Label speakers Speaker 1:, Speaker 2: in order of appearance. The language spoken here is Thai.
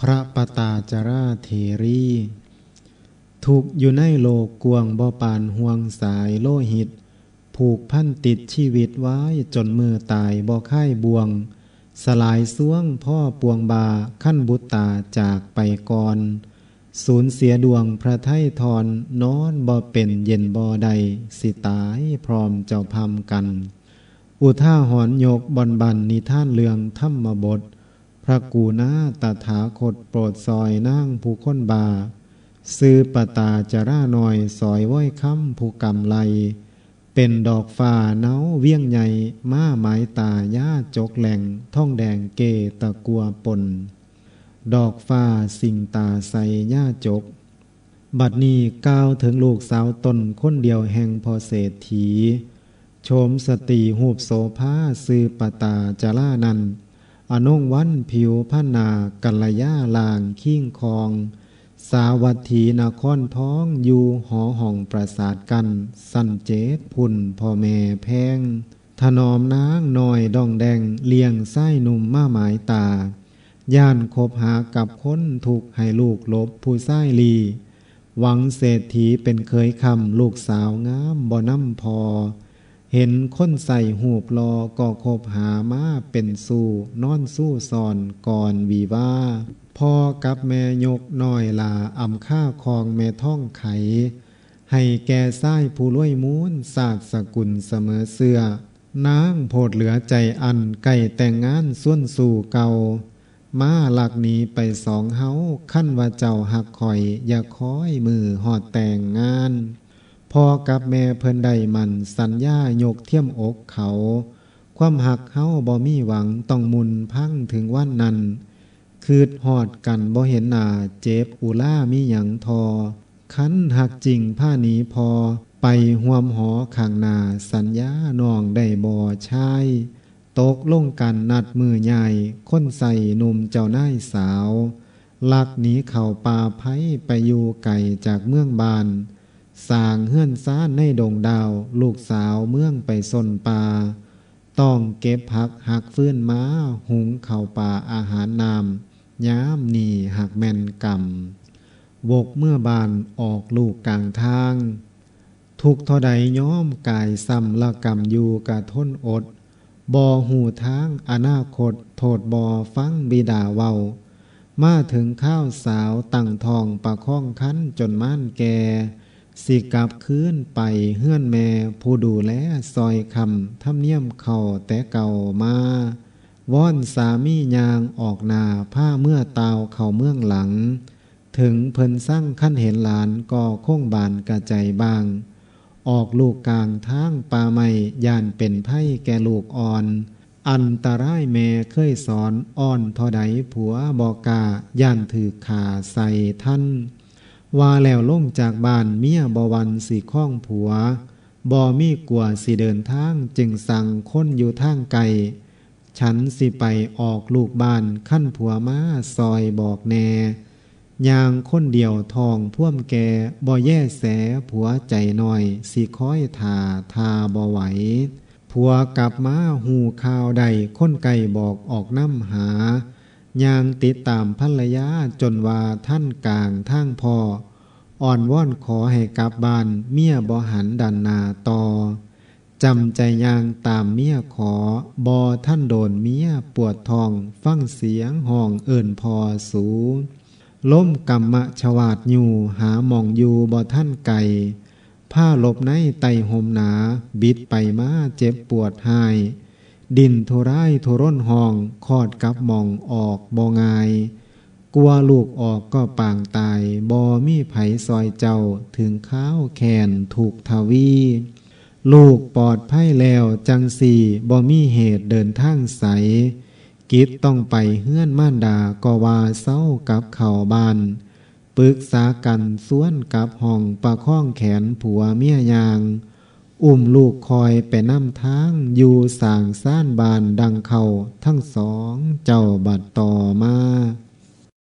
Speaker 1: พระปตาจราเทรี ถูกอยู่ในโลกกวงบ่ปานห่วงสายโลหิต ผูกพันติดชีวิตไว้จนมือตายบ่ค่ายบวง สลายส้วงพ่อปวงบาขั้นบุตตาจากไปก่อนสูญเสียดวงพระไทยทอนนอนบ่เป็นเย็นบ่ใด สิตายพร้อมเจ้าพามกัน อุท่าหอนยกบอนบันนิท่านเลืองธรรมบท ระกูนาตถาคตโปรดซอยนั่งผู้ค้นบาซื้อปตาจะร่าหน่อยสอยว้อยค้ำผู้กำไล เป็นดอกฟ้าเนาเวียงใหญ่ม้าไม้ตาญาจกแหล่งท่องแดงเกตะกัวปน ดอกฟ้าสิ่งตาใสญาจก บัดนี้ก้าวถึงลูกสาวตนคนเดียวแห่งพอเศรษฐี โชมสติหูบโสภาซื้อปตาจะล่านัน อนงวันผิวพนากัลยาลางขิ้งคอง สาวัตถีนครท้องอยู่หอห้องประสาทกัน สันเจตพุ่นพ่อแม่แพงถนอมนางหน่อยดองแดงเลี้ยงไส้หนุ่มมาหมายตา ย่านคบหากับคนถูกให้ลูกลบผู้ไส้ลี หวังเศรษฐีเป็นเคยคำลูกสาวงามบ่น้ำพอ เห็นคนใส่หูบรอก็คบหามาเป็นสู้ นอนสู้ซอนก่อนวีว่าพ่อกับแม่ยกน้อยลาอ่ำข้าคองแม่ท่องไข ให้แก่ไส้ผู้ล้วยมูนศาสสกุลเสมอเสือนางโพดเหลือใจอันไก่แต่งงานส่วนสู่เก่า มาหลักนี้ไปสองเฮาขั้นว่าเจ้าหักคอย อย่าคอยมือหอดแต่งงาน พอกับแม่เพิ่นได้มันสัญญาโยกเทียมอกเขา ความหักเฮาบ่มีหวังต้องมุนพังถึงวันนั้น คืดหอดกันบ่เห็นหน้าเจ็บอุล่ามีหยังทอ คันหักจริงผ้านีพอ ไปห่วมหอข้างหน้าสัญญาน้องได้บ่ชายตกลงกันนัดมือใหญ่ค้นใส่หนุ่มเจ้านายสาว ลักหนีเข่าป่าไผไปอยู่ไก่จากเมืองบาน สางเฮื่อนซ่านในดงดาว ลูกสาวเมืองไปสนป่า ต้องเก็บผักหักฟื้นม้า หุงเข่าป่าอาหารนามย้ามนีหักแม่นกรรมวกเมื่อบานออกลูกกลางทาง ทุกทอใดย้อมกายซ้ำละกรรมอยู่กะทนอดบอหูทางอนาคต โทษบอฟังบิดาเวามาถึงข้าวสาวตั้งทองประคองคันจนม่านแก สิกลับคืนไปเฮื่อนแม่ผู้ดูแลซอยคำทำเนียมเข่าแต่เก่ามาว่อนสามียางออกนาผ้าเมื่อตาวเข่าเมืองหลัง ถึงเพิ่นสร้างขั้นเห็นหลานก็คงบานกระใจบาง ออกลูกกลางทางป่าไม่ย่านเป็นไพ่แก่ลูกอ่อน อันตรายแม่เคยสอนอ่อนทอใดผัวบอกาย่านถือขาใส่ท่าน ว่าแล้วลงจากบ้านเมียบวันสีข้องผัวบอมีกลัวสิเดินทางจึงสั่งค้นอยู่ทางไกลฉันสิไปออกลูกบ้านขั้นผัวมาซอยบอกแน่ยางคนเดียวทองพ่วมแกบ่แย่แสผัวใจหน่อย สิคอยทาทาบ่ไหวผัวกลับมาหูข่าวใดค้นไก่บอกออกน้ำหา ยางติดตามภรรยาจนว่าท่านกลางทางพออ่อนว่อนขอให้กลับบ้าน เมียบ่หันดันนาต่อจำใจยางตามเมียขอบอท่านโดนเมียปวดทอง ฟังเสียงห้องเอิ่นพอสูล้มกรรมะชวาดอยู่หาหมองอยู่บอท่านไก่ผ้าหลบในไตห่มหนา บิดไปมาเจ็บปวดหาย ดินโทไรโทร่นหอง คอดกับมองออกบองาย กลัวลูกออกก็ปางตายบอมีไผซอยเจ้าถึงข้าวแขนถูกทวี ลูกปลอดภัยแล้วจังสี่บ่มีเหตุเดินทางใส กิจต้องไปเฮื่อนม่านดาก็ว่าเศร้ากับเข่าบานปรึกษากันส้วนกับห้องประข้องแขนผัวเมียยาง อุ้มลูกคอยไปนำทางอยู่สางซ่านบานดังเขาทั้งสองเจ้าบัดต่อมา